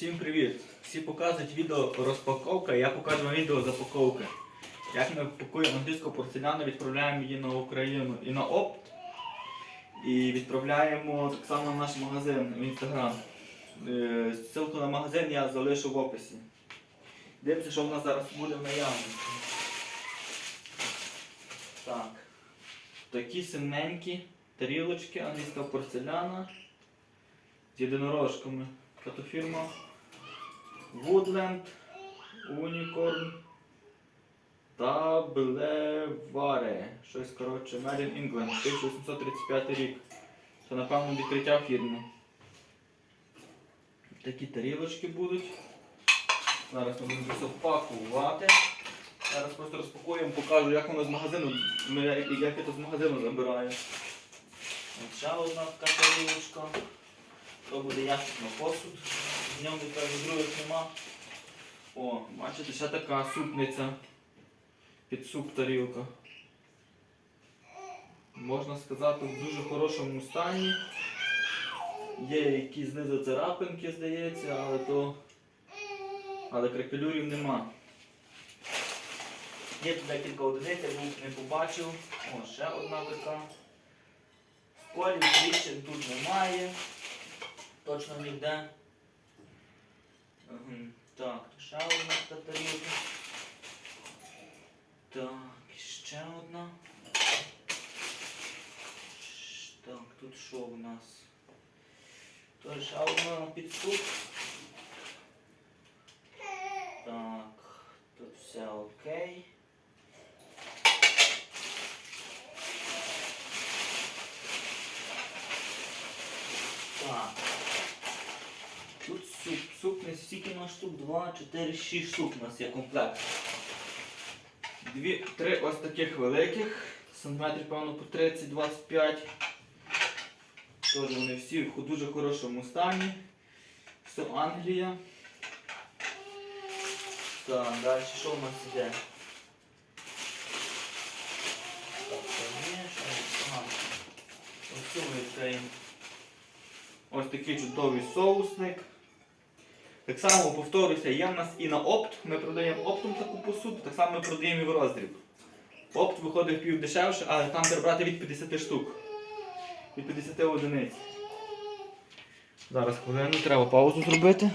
Всім привіт! Всі показують відео розпаковка, я покажу вам відео запаковки. Як ми пакуємо англійську порцеляну, відправляємо її на Україну і на опт. І відправляємо так само в наш магазин в інстаграм. Е, Ссылку на магазин я залишу в описі. Дивимося, що в нас зараз буде в наявності. Так. Такі синенькі тарілочки, англійська порцеляна з єдинорожками. Фотофірма Woodland, Unicorn та Blevare. Щось коротше, Made in England, 1835 рік. Це напевно відкриття фірми. Такі тарілочки будуть. Зараз ми будемо все пакувати. Зараз просто розпакуємо, покажу, як воно з магазину, як я то з магазину забираю. Ще одна така тарілочка. То буде ящик на посуд. В ньому кажу, других нема. О, бачите, ще така супниця. Під суп тарілка. Можна сказати, в дуже хорошому стані. Є якісь знизу царапинки, здається, але то. Але кракелюрів нема. Є тут декілька одиниць, я не побачив. О, ще одна така. Сколів, тріщин тут немає. Точно ніде. Ем, Так, ще одна така тарілка. Так, ще одна. Так, тут що у нас? Тож ще одна підсуп. Так, тут все окей. Так. Тут суп. Суп не стільки на штук, 2, 4, 6 штук у нас є комплект. Дві, три ось таких великих, сантиметрів, певно, по 30-25. Тож вони всі в дуже хорошому стані. Все Англія. Так, далі що у нас іде? У нас? Ось ми. Ось такий чудовий соусник. Так само повторюся, є в нас і на опт. Ми продаємо оптом таку посуду, так само ми продаємо і в роздріб. Опт виходить пів дешевше, але там треба брати від 50 штук. Від 50 одиниць. Зараз хвилину, треба паузу зробити.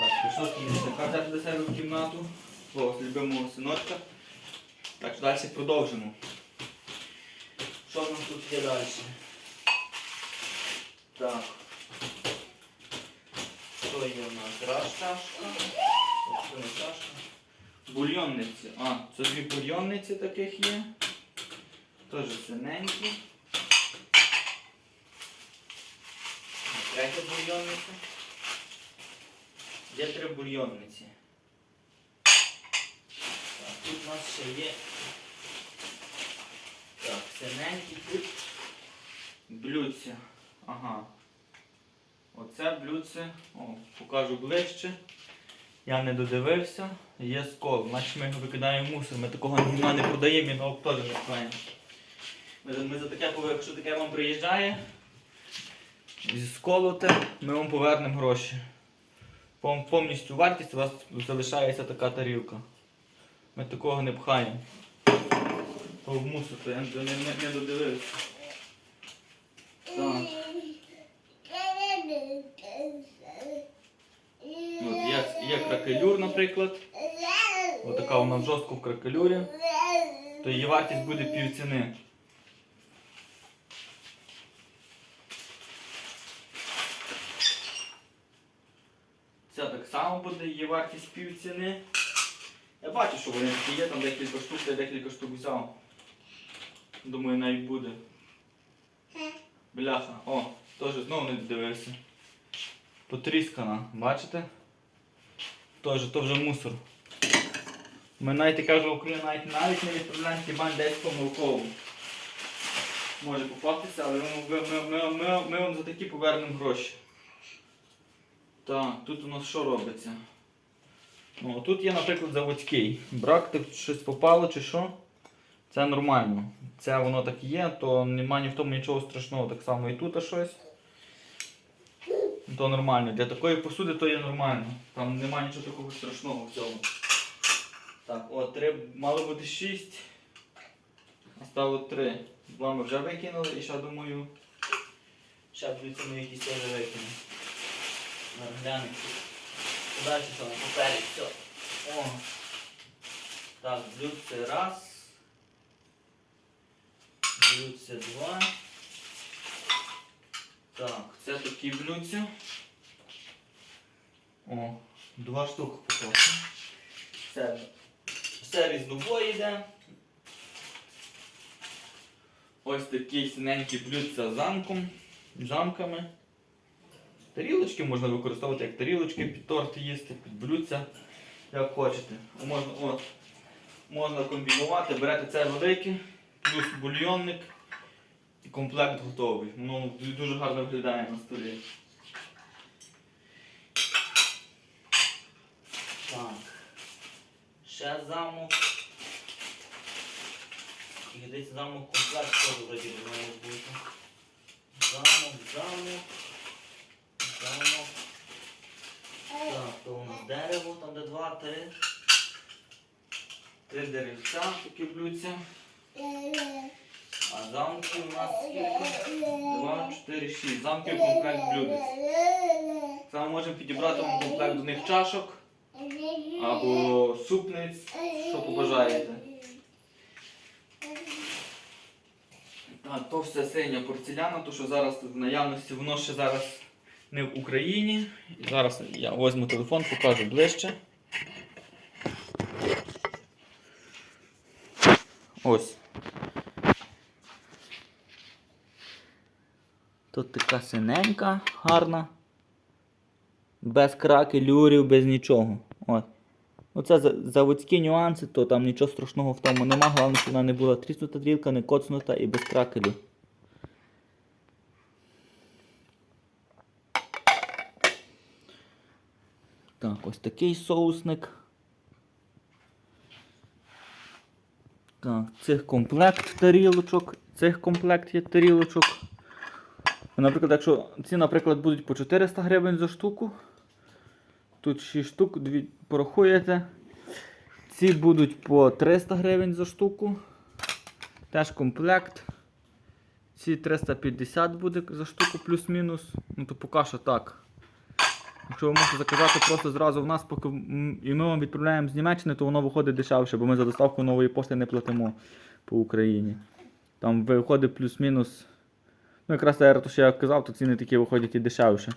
Так, пішов кінця взяти до себе в кімнату. Свого любимого синочка. Так що далі продовжимо. Що в нас тут є далі? Так. Що є у нас? Раз чашка. Це не чашка. Бульйонниці. А, це дві бульйонниці таких є. Теж синенькі. Третя бульйонниця. Є три бульйонниці. Так, тут у нас ще є. Синенькі тут блюдце. Ага. Оце блюдце, о, покажу ближче. Я не додивився. Є скол. Значить ми його викидаємо в мусор. Ми такого німа не продаємо і на не вкладаємо. Ми, ми за таке, якщо таке вам приїжджає, зі сколоте, ми вам повернемо гроші. Повністю вартість у вас залишається така тарілка. Ми такого не пхаємо. То в мусор, то я не, не, не додивився. Так. От є, є кракелюр, наприклад. Отака вона жорстко в кракелюрі. То її вартість буде пів ціни. Це так само буде, її вартість пів ціни. Я бачу, що вони є, там декілька штук, я декілька штук взяв. Думаю, навіть буде. Бляха, о, теж знову не дивився. Потріскана, бачите? Теж, то вже мусор. Ми навіть кажу, Україна навіть, навіть не відправляємо хіба десь помилково. Може попастися, але ми, ми, ми, ми, ми, вам за такі повернемо гроші. Так, тут у нас що робиться? Ну, тут є, наприклад, заводський. Брак, тут щось попало чи що? Це нормально. Це воно так є, то немає ні в тому нічого страшного, так само і тут щось. То нормально. Для такої посуди то є нормально. Там немає нічого такого страшного в цьому. Так, о, три, мало бути шість. Остало три. Два ми вже викинули і ще думаю. Ще будуть ми якісь теж. Зараз глянемо. Що на папері, все. О. Так, блюдце раз. Блюдце два. Так, це такі блюдця. О, два штуки купив. Все, все різнобой йде. Ось такі синенькі блюдця з замком, замками. Тарілочки можна використовувати як тарілочки під торт їсти, під блюдця, як хочете. Можна, от, можна комбінувати, берете це велике, плюс бульйонник і комплект готовий. Воно дуже гарно виглядає на столі. Так. Ще замок. І десь замок комплект теж вроді має бути. Замок, замок. Замок. Так, то у нас дерево, там де два, три. Три деревця такі блюдця. А замки у нас скільки? Два, чотири, шість. Замки комплект блюдець. Саме можемо підібрати вам комплект до них чашок або супниць, що побажаєте. Так, то все синя порцеляна, то що зараз в наявності, воно ще зараз не в Україні. І зараз я візьму телефон, покажу ближче. Ось. Тут така синенька, гарна. Без краки, люрів, без нічого. От. Оце заводські нюанси, то там нічого страшного в тому нема. Головне, щоб вона не була тріснута дрілка, не коцнута і без кракелю. Так, ось такий соусник. Так, цих комплект тарілочок, цих комплект є тарілочок. Наприклад, якщо ці, наприклад, будуть по 400 гривень за штуку, тут 6 штук, дві порахуєте. Ці будуть по 300 гривень за штуку. Теж комплект. Ці 350 буде за штуку плюс-мінус. Ну то поки що так. Якщо ви можете заказати просто зразу в нас, поки і ми вам відправляємо з Німеччини, то воно виходить дешевше, бо ми за доставку нової пошти не платимо по Україні. Там виходить плюс-мінус. Ну, якраз те, що я казав, то ціни такі виходять і дешевше.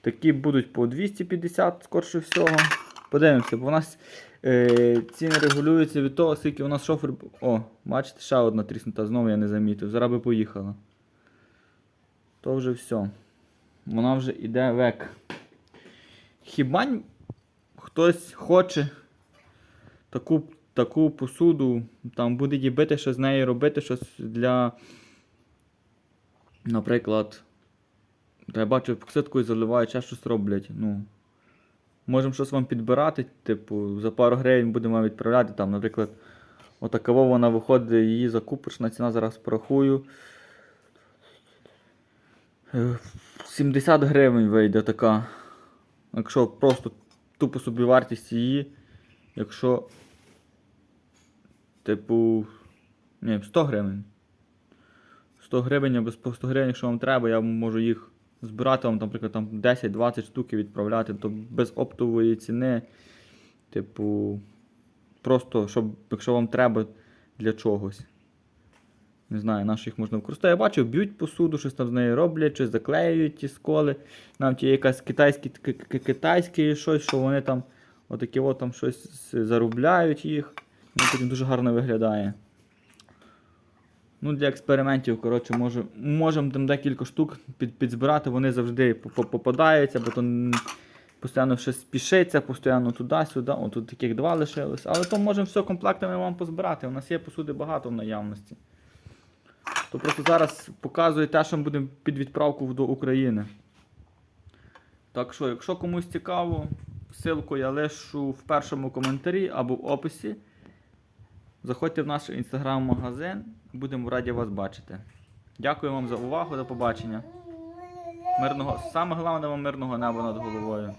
Такі будуть по 250, скорше всього. Подивимося, бо у нас е, ціни регулюються від того, скільки у нас шофер. О, бачите, ще одна тріснута, знову я не замітив. Зараз би поїхала. То вже все. Вона вже йде век. Хіба хтось хоче таку, таку посуду, там буде дібити, що з нею робити щось для. Наприклад, я бачу, посидкою заливають, ще щось роблять. Ну, можемо щось вам підбирати, типу, за пару гривень будемо вам відправляти. Там, наприклад, отакова вона виходить, її закупочна ціна зараз порахую. Е, 70 гривень вийде така. Якщо просто тупо собі вартість її. Якщо. Типу. Ні, 100 гривень. 100 гривень або по 100 гривень, якщо вам треба, я можу їх збирати вам, наприклад, там 10-20 штук відправляти, то без оптової ціни. Типу, просто, щоб, якщо вам треба для чогось. Не знаю, на що їх можна використовувати. Я бачив, б'ють посуду, щось там з нею роблять, щось заклеюють ті сколи. Нам ті якась китайські, ки- ки- китайське щось, що вони там отакі от там щось заробляють їх. Воно потім дуже гарно виглядає. Ну, для експериментів, коротше, може, можемо там декілька штук під, підзбирати, вони завжди по- по- попадаються, бо то постійно щось спішиться, постійно туди-сюди. О, тут таких два лишилось. Але то можемо все комплектами вам позбирати. У нас є посуди багато в наявності. То просто зараз показує те, що ми будемо під відправку до України. Так що, якщо комусь цікаво, ссылку я лишу в першому коментарі або в описі. Заходьте в наш інстаграм-магазин, будемо раді вас бачити. Дякую вам за увагу, до побачення. Мирного, саме головне вам мирного неба над головою.